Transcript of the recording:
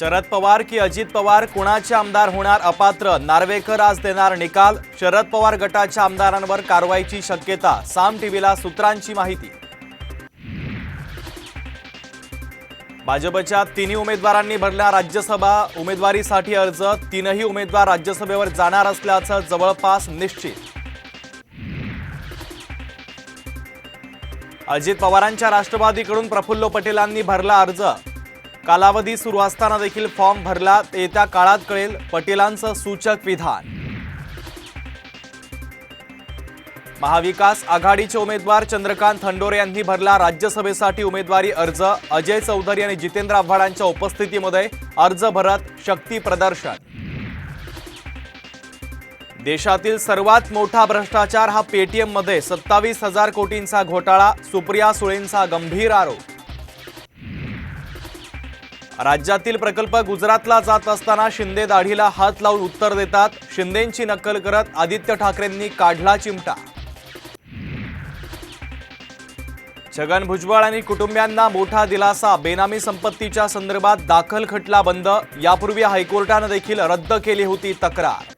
शरद पवार की अजित पवार कुणाचे आमदार होणार अपात्र? नार्वेकर आज देणार निकाल. शरद पवार गटाच्या आमदारांवर कारवाईची शक्यता साम टीव्हीला सूत्रांची माहिती. भाजपच्या तिन्ही उमेदवारांनी भरला राज्यसभा उमेदवारीसाठी अर्ज. तीनही उमेदवार राज्यसभेवर जाणार असल्याचं जवळपास निश्चित. अजित पवारांच्या राष्ट्रवादीकडून प्रफुल्ल पटेलांनी भरला अर्ज. कालावधी सुरू असताना देखील फॉर्म भरला येत्या काळात कळेल पटेलांचं सूचक विधान. महाविकास आघाडीचे उमेदवार चंद्रकांत थंडोरे यांनी भरला राज्यसभेसाठी उमेदवारी अर्ज. अजय चौधरी आणि जितेंद्र आव्हाडांच्या उपस्थितीमध्ये अर्ज भरत शक्ती प्रदर्शन. देशातील सर्वात मोठा भ्रष्टाचार हा पेटीएममध्ये सत्तावीस हजार कोटींचा घोटाळा सुप्रिया सुळेंचा गंभीर आरोप. राज्यातील प्रकल्प गुजरातला जात असताना शिंदे दाढीला हात लावून उत्तर देतात. शिंदेंची नक्कल करत आदित्य ठाकरेंनी काढला चिमटा. छगन भुजबळ आणि कुटुंबियांना मोठा दिलासा. बेनामी संपत्तीच्या संदर्भात दाखल खटला बंद. यापूर्वी हायकोर्टानं देखील रद्द केली होती तक्रार.